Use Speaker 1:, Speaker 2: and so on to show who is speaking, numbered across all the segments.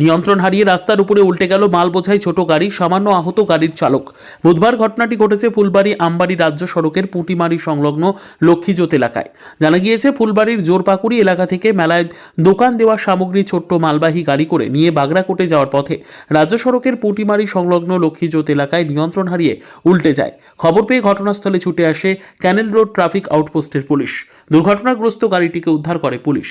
Speaker 1: নিয়ন্ত্রণ হারিয়ে রাস্তার উপরে উল্টে গেল মাল বোঝাই ছোট গাড়ি, সামান্য আহত গাড়ির চালক। বুধবার ঘটনাটি ঘটেছে ফুলবাড়ি আমবাড়ি রাজ্য সড়কের পুঁটিমারি সংলগ্ন লক্ষ্মীজোত এলাকায়। জানা গিয়েছে, ফুলবাড়ির জোরপাকুড়ি এলাকা থেকে মেলায় দোকান দেওয়া সামগ্রী, ছোট্ট মালবাহী গাড়ি করে নিয়ে বাগড়াকোটে যাওয়ার পথে রাজ্য সড়কের পুঁটিমারি সংলগ্ন লক্ষ্মীজোত এলাকায় নিয়ন্ত্রণ হারিয়ে উল্টে যায়। খবর পেয়ে ঘটনাস্থলে ছুটে আসে ক্যানেল রোড ট্রাফিক আউটপোস্টের পুলিশ। দুর্ঘটনাগ্রস্ত গাড়িটিকে উদ্ধার করে পুলিশ।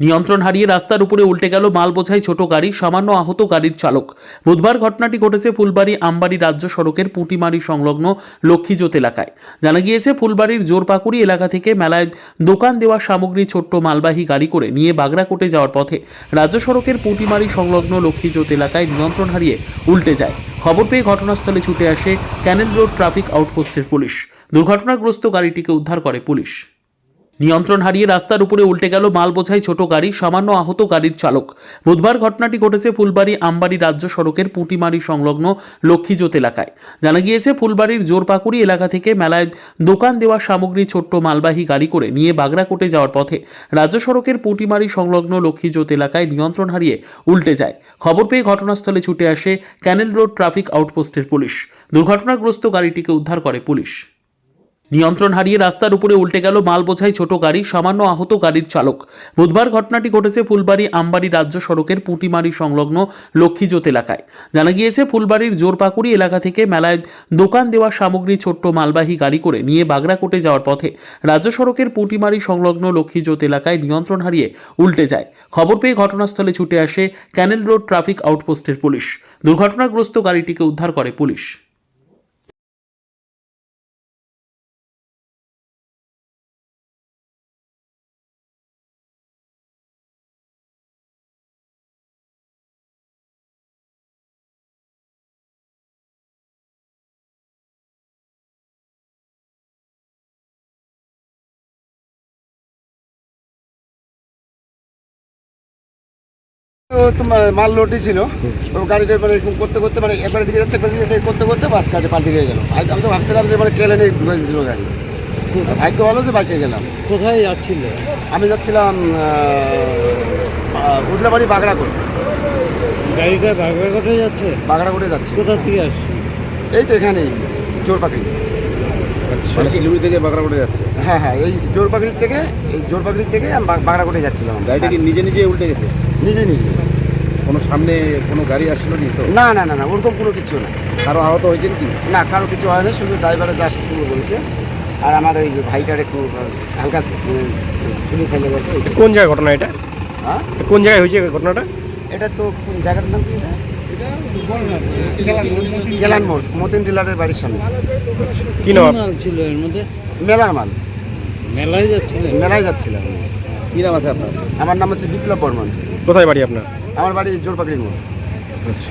Speaker 1: নিয়ন্ত্রণ হারিয়ে রাস্তার উপরে উল্টে গেল মাল বোঝাই ছোট গাড়ি, সামান্য আহত গাড়ির চালক। বুধবার ঘটনাটি ঘটেছে ফুলবাড়ি আমবাড়ি রাজ্য সড়কের পুঁটিমারি সংলগ্ন লক্ষ্মীজোত এলাকায়। জানা গিয়েছে, ফুলবাড়ির জোরপাকুড়ি এলাকা থেকে মেলায় দোকান দেওয়া সামগ্রী, ছোট্ট মালবাহী গাড়ি করে নিয়ে বাগড়াকোটে যাওয়ার পথে রাজ্য সড়কের পুঁটিমারি সংলগ্ন লক্ষ্মীজোত এলাকায় নিয়ন্ত্রণ হারিয়ে উল্টে যায়। খবর পেয়ে ঘটনাস্থলে ছুটে আসে ক্যানেল রোড ট্রাফিক আউটপোস্টের পুলিশ। দুর্ঘটনাগ্রস্ত গাড়িটিকে উদ্ধার করে পুলিশ। নিয়ন্ত্রণ হারিয়ে রাস্তার উপরে উল্টে গেল মাল বোঝাই ছোট গাড়ি, সামান্য আহত গাড়ির চালক। বুধবার ঘটনাটি ঘটেছে ফুলবাড়ি আমবাড়ি রাজ্য সড়কের পুঁটিমারি সংলগ্ন লক্ষ্মীজোত এলাকায়। জানা গিয়েছে, ফুলবাড়ির জোরপাকুড়ি এলাকা থেকে মেলায় দোকান দেওয়া সামগ্রী, ছোট্ট মালবাহী গাড়ি করে নিয়ে বাগড়াকোটে যাওয়ার পথে রাজ্য সড়কের পুঁটিমারি সংলগ্ন লক্ষ্মীজোত এলাকায় নিয়ন্ত্রণ হারিয়ে উল্টে যায়। খবর পেয়ে ঘটনাস্থলে ছুটে আসে ক্যানেল রোড ট্রাফিক আউটপোস্টের পুলিশ। দুর্ঘটনাগ্রস্ত গাড়িটিকে উদ্ধার করে পুলিশ। নিয়ন্ত্রণ হারিয়ে রাস্তার উপরে উল্টে গেল মাল বোঝাই ছোট গাড়ি, সামান্য আহত গাড়ির চালক। বুধবার ঘটনাটি ঘটেছে ফুলবাড়ি আমবাড়ি রাজ্য সড়কের পুঁটিমারি সংলগ্ন লক্ষ্মীজোত এলাকায়। জানা গিয়েছে, ফুলবাড়ির জোরপাকুড়ি এলাকা থেকে মেলায় দোকান দেওয়া সামগ্রী, ছোট্ট মালবাহী গাড়ি করে নিয়ে বাগড়াকোটে যাওয়ার পথে রাজ্য সড়কের পুঁটিমারি সংলগ্ন লক্ষ্মীজোত এলাকায় নিয়ন্ত্রণ হারিয়ে উল্টে যায়। খবর পেয়ে ঘটনাস্থলে ছুটে আসে ক্যানেল রোড ট্রাফিক আউটপোস্টের পুলিশ। দুর্ঘটনাগ্রস্ত গাড়িটিকে উদ্ধার করে পুলিশ।
Speaker 2: তোমার মাল লোডই ছিল তো গাড়িটা মানে এরকম করতে করতে মানে একবারে দিকে যাচ্ছে একবারে দিকে করতে করতে বাস গাড়ি পাল্টে গিয়ে গেল। আমি আমি তো ভাবছিলাম যে মানে কেলেনে ঢুকে দিয়েছিল গাড়ি। ভাগ্য ভালো যে বাঁচিয়ে গেলাম।
Speaker 3: কোথায় যাচ্ছিল?
Speaker 2: আমি যাচ্ছিলাম উদলাবাড়ি বাগড়া করে
Speaker 3: গাড়িটা বাগড়াকোটায় যাচ্ছে?
Speaker 2: বাগড়া করে যাচ্ছি।
Speaker 3: কোথা থেকে আসছে?
Speaker 2: এই তো এখানেই জোর পাখি।
Speaker 4: মানে শিলিগুড়ি থেকে বাঁকড়াকোটে যাচ্ছে?
Speaker 2: হ্যাঁ হ্যাঁ এই জোর থেকে এই জোর থেকে আমি বাগ- বাগড়া করে যাচ্ছিলাম।
Speaker 4: গাড়িটা কি নিজে নিজে উল্টে গেছে?
Speaker 2: নিজে নিজে।
Speaker 4: কোনো সামনে কোনো গাড়ি আসলো নি তো?
Speaker 2: না না না না ওরকম কোনো কিছু না।
Speaker 4: কারও আহত হয়েছেন কি?
Speaker 2: না কারও কিছু হয় না শুধু ড্রাইভারের যা একটু বলছে আর আমার ওই যে ভাইটার একটু হালকা চুলি ফেলে গেছে
Speaker 5: কোন জায়গায় ঘটনা এটা?
Speaker 2: হ্যাঁ?
Speaker 5: কোন জায়গায় হয়েছে ঘটনাটা?
Speaker 2: এটা তো কোন জায়গাটার নাম কি এটা? গেলান মোড় মতিন ডিলারের বাড়ির সামনে।
Speaker 5: কি নাম
Speaker 3: ছিল এর মধ্যে।
Speaker 2: মেলার মাল।
Speaker 3: মেলায় যাচ্ছিলেন।
Speaker 2: মেলায় যাচ্ছিলাম।
Speaker 4: কি নাম আছে আপনার?
Speaker 2: আমার নাম হচ্ছে বিপ্লব বর্মন।
Speaker 5: কোথায় বাড়ি আপনার?
Speaker 2: আমার বাড়ি জোরপাকড়ি মোড়।
Speaker 4: আচ্ছা।